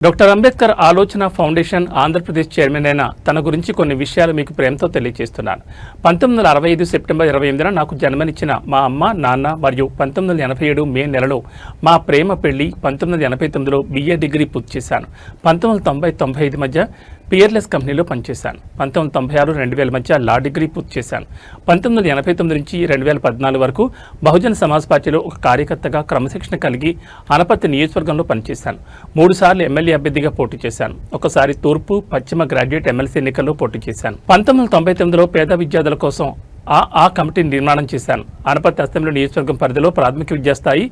Doctor Ambedkar ఆలోచన foundation Andhra Pradesh chairman అయిన తన గురించి కొన్ని విషయాలు మీకు ప్రేమతో తెలియజేస్తున్నాను పంతొమ్మిది వందల అరవై ఐదు సెప్టెంబర్ ఇరవై ఎనిమిదిన నాకు జన్మనిచ్చిన మా అమ్మ నాన్న మరియు పంతొమ్మిది వందల ఎనభై ఏడు మే నెలలో మా ప్రేమ పెళ్ళి పంతొమ్మిది వందల ఎనభై తొమ్మిదిలో బిఏ డిగ్రీ పూర్తి చేశాను. పంతొమ్మిది వందల తొంభై తొంభై ఐదు మధ్య పియర్లెస్ కంపెనీలో పనిచేశాను. పంతొమ్మిది తొంభై ఆరు రెండు వేల మధ్య లా డిగ్రీ పూర్తి చేశాను. పంతొమ్మిది వందల ఎనభై తొమ్మిది నుంచి రెండు వేల పద్నాలుగు వరకు బహుజన సమాజ్ పార్టీలో ఒక కార్యకర్తగా క్రమశిక్షణ కలిగి అనపత్తి నియోజకవర్గంలో పనిచేశాను. మూడుసార్లు ఎమ్మెల్యే అభ్యర్థిగా పోటీ చేశాను. ఒకసారి తూర్పు పశ్చిమ గ్రాడ్యుయేట్ ఎమ్మెల్సీ ఎన్నికల్లో పోటీ చేశాను. పంతొమ్మిది వందల తొంభై తొమ్మిదిలో పేద విద్యార్థుల కోసం ఆ ఆ కమిటీని నిర్మాణం చేశాను. అనపత్తి అసెంబ్లీ నియోజకవర్గం పరిధిలో ప్రాథమిక విద్యాస్థాయి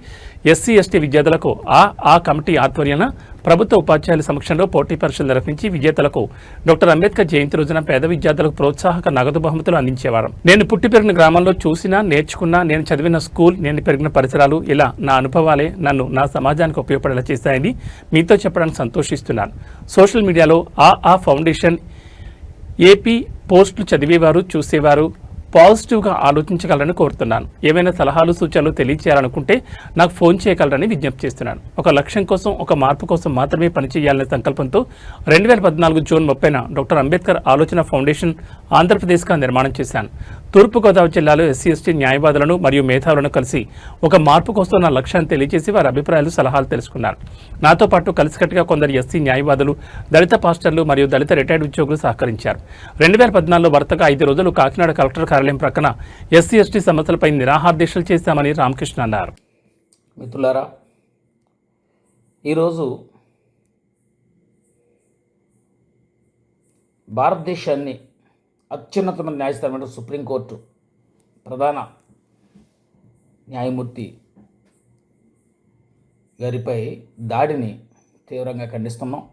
ఎస్సీ ఎస్టీ విద్యార్థులకు ఆ ఆ కమిటీ ఆధ్వర్యాన ప్రభుత్వ ఉపాధ్యాయుల సమక్షంలో పోటీ పరీక్షలు నిర్వహించి విజేతలకు డాక్టర్ అంబేద్కర్ జయంతి రోజున పేద విద్యార్థులకు ప్రోత్సాహక నగదు బహుమతులు అందించేవారు. నేను పుట్టి పెరిగిన గ్రామంలో చూసినా నేర్చుకున్నా నేను చదివిన స్కూల్ నేను పెరిగిన పరిసరాలు ఇలా నా అనుభవాలే నన్ను నా సమాజానికి ఉపయోగపడేలా చేశాయని మీతో చెప్పడానికి సంతోషిస్తున్నాను. సోషల్ మీడియాలో ఆ ఆ ఫౌండేషన్ ఏపీ పోస్టులు చదివేవారు చూసేవారు పాజిటివ్గా ఆలోచించగలరని కోరుతున్నాను. ఏవైనా సలహాలు సూచనలు తెలియచేయాలనుకుంటే నాకు ఫోన్ చేయగలరని విజ్ఞప్తి చేస్తున్నాను. ఒక లక్ష్యం కోసం ఒక మార్పు కోసం మాత్రమే పనిచేయాలనే సంకల్పంతో రెండు వేల పద్నాలుగు జూన్ ముప్పైన డాక్టర్ అంబేద్కర్ ఆలోచన ఫౌండేషన్ ఆంధ్రప్రదేశ్గా నిర్మాణం చేశాను. తూర్పుగోదావరి జిల్లాలో ఎస్సీ ఎస్టీ న్యాయవాదులను మరియు మేధావులను కలిసి ఒక మార్పు కోసం నా లక్ష్యాన్ని తెలియజేసి వారి అభిప్రాయాలు సలహాలు తెలుసుకున్నారు. నాతో పాటు కలిసికట్టుగా కొందరు ఎస్సీ న్యాయవాదులు దళిత పాస్టర్లు మరియు దళిత రిటైర్డ్ ఉద్యోగులు సహకరించారు. రెండు వేల పద్నాలుగులో వరుసగా ఐదు రోజులు కాకినాడ కలెక్టర్ కార్యాలయం ప్రక్కన ఎస్సీ ఎస్టీ సమస్యలపై నిరాహార దీక్షలు చేశామని రామకృష్ణ అన్నారు. మిత్రులారా ఈరోజు భారతదేశాన్ని అత్యున్నతమైన న్యాయస్థానమైన సుప్రీంకోర్టు ప్రధాన న్యాయమూర్తి గారిపై దాడిని తీవ్రంగా ఖండిస్తున్నాం.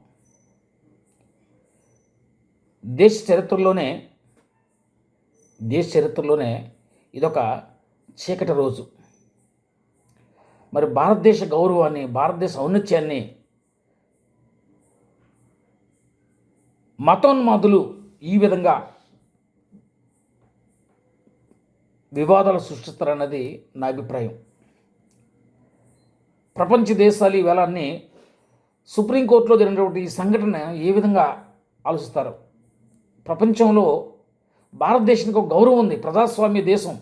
దేశ చరిత్రలోనే దేశ చరిత్రలోనే ఇదొక చీకటి రోజు. మరి భారతదేశ గౌరవాన్ని భారతదేశ ఔన్నత్యాన్ని మతోన్మాదులు ఈ విధంగా వివాదాలు సృష్టిస్తారన్నది నా అభిప్రాయం. ప్రపంచ దేశాలు ఈవేళ అన్ని సుప్రీంకోర్టులో జరిగినటువంటి ఈ సంఘటన ఏ విధంగా ఆలోచిస్తారు? ప్రపంచంలో భారతదేశానికి ఒక గౌరవం ఉంది. ప్రజాస్వామ్య దేశం.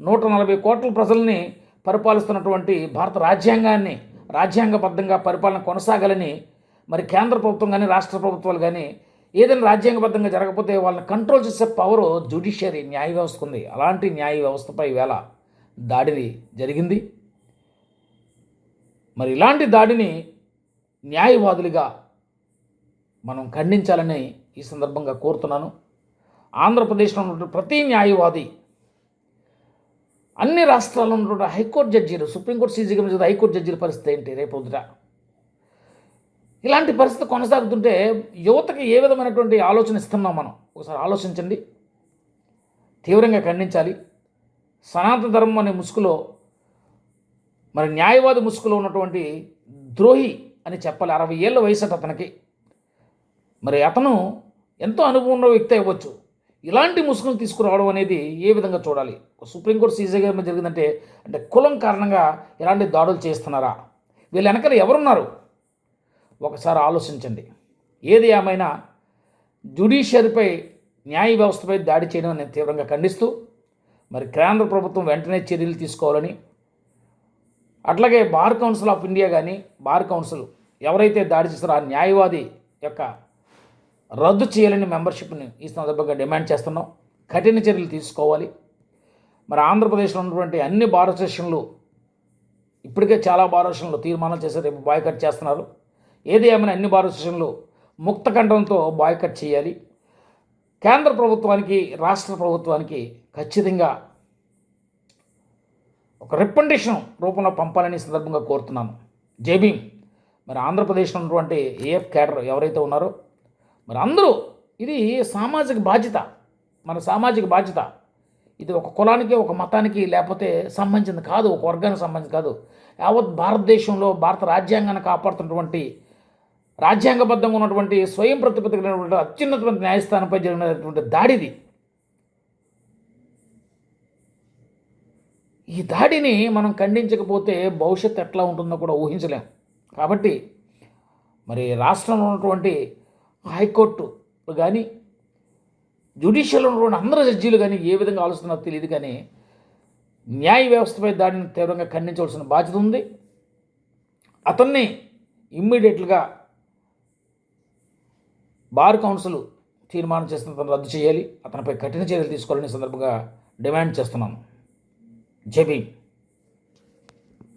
నూట నలభై కోట్ల ప్రజల్ని పరిపాలిస్తున్నటువంటి భారత రాజ్యాంగాన్ని రాజ్యాంగబద్ధంగా పరిపాలన కొనసాగాలని మరి కేంద్ర ప్రభుత్వం కానీ రాష్ట్ర ప్రభుత్వాలు కానీ ఏదైనా రాజ్యాంగబద్ధంగా జరగకపోతే వాళ్ళని కంట్రోల్ చేసే పవర్ జ్యుడిషియరీ న్యాయ వ్యవస్థకు ఉంది. అలాంటి న్యాయ వ్యవస్థపై వేళ దాడిని జరిగింది. మరి ఇలాంటి దాడిని న్యాయవాదులుగా మనం ఖండించాలని ఈ సందర్భంగా కోరుతున్నాను. ఆంధ్రప్రదేశ్లో ఉన్నటువంటి ప్రతి న్యాయవాది అన్ని రాష్ట్రాల్లో ఉన్నటువంటి హైకోర్టు జడ్జీలు సుప్రీంకోర్టు సీజీగా హైకోర్టు జడ్జీల పరిస్థితి ఏంటి రేపు పొద్దుట? ఇలాంటి పరిస్థితి కొనసాగుతుంటే యువతకి ఏ విధమైనటువంటి ఆలోచన ఇస్తున్నాం మనం? ఒకసారి ఆలోచించండి. తీవ్రంగా ఖండించాలి. సనాతన ధర్మం అనే ముసుగులో మరి న్యాయవాది ముసుగులో ఉన్నటువంటి ద్రోహి అని చెప్పాలి. అరవై ఏళ్ళ వయసు అతనికి. మరి అతను ఎంతో అనుభవం ఉన్న వ్యక్తి అవ్వచ్చు. ఇలాంటి ముసుగును తీసుకురావడం అనేది ఏ విధంగా చూడాలి? సుప్రీంకోర్టు సీజీగా మీద జరిగిందంటే అంటే కులం కారణంగా ఇలాంటి దాడులు చేస్తున్నారా? వీళ్ళ వెనకాల ఎవరున్నారు? ఒకసారి ఆలోచించండి. ఏది ఏమైనా జుడిషియరీపై న్యాయ వ్యవస్థపై దాడి చేయడం నేను తీవ్రంగా ఖండిస్తూ మరి కేంద్ర ప్రభుత్వం వెంటనే చర్యలు తీసుకోవాలని అట్లాగే బార్ కౌన్సిల్ ఆఫ్ ఇండియా కానీ బార్ కౌన్సిల్ ఎవరైతే దాడి చేస్తారో ఆ న్యాయవాది యొక్క రద్దు చేయాలని మెంబర్షిప్ని ఈ సందర్భంగా డిమాండ్ చేస్తున్నాం. కఠిన చర్యలు తీసుకోవాలి. మరి ఆంధ్రప్రదేశ్లో ఉన్నటువంటి అన్ని బార్ అసోసియేషన్లు ఇప్పటికే చాలా బార్ అసోసియేషన్లు తీర్మానాలు చేసి రేపు బాయ్కట్ చేస్తున్నారు. ఏది ఏమైనా అన్ని భారత అసోసియేషన్లు ముక్తకంఠంతో బాయ్కట్ చేయాలి. కేంద్ర ప్రభుత్వానికి రాష్ట్ర ప్రభుత్వానికి ఖచ్చితంగా ఒక రికమెండేషన్ రూపంలో పంపాలని సందర్భంగా కోరుతున్నాను. జేబీ మరి ఆంధ్రప్రదేశ్లో ఉన్నటువంటి ఏఎఫ్ క్యాడర్ ఎవరైతే ఉన్నారో మరి అందరూ ఇది సామాజిక బాధ్యత. మన సామాజిక బాధ్యత. ఇది ఒక కులానికి ఒక మతానికి లేకపోతే సంబంధించింది కాదు ఒక వర్గానికి సంబంధించి కాదు. యావత్ భారతదేశంలో భారత రాజ్యాంగాన్ని కాపాడుతున్నటువంటి రాజ్యాంగబద్ధంగా ఉన్నటువంటి స్వయం ప్రతిపత్తి కలిగినటువంటి అత్యున్నతమైన న్యాయస్థానంపై జరిగినటువంటి దాడిది. ఈ దాడిని మనం ఖండించకపోతే భవిష్యత్తు ఎట్లా ఉంటుందో కూడా ఊహించలేం. కాబట్టి మరి రాష్ట్రంలో ఉన్నటువంటి హైకోర్టు కానీ జ్యుడిషియల్ ఉన్నటువంటి అందరు జడ్జీలు కానీ ఏ విధంగా ఆలోచిస్తున్నారో తెలియదు కానీ న్యాయ వ్యవస్థపై దాడిని తీవ్రంగా ఖండించవలసిన బాధ్యత ఉంది. అతన్ని ఇమ్మీడియట్గా బార్ కౌన్సిల్ తీర్మానం చేసిన అతను రద్దు చేయాలి అతనిపై కఠిన చర్యలు తీసుకోవాలని సందర్భంగా డిమాండ్ చేస్తున్నాను. జై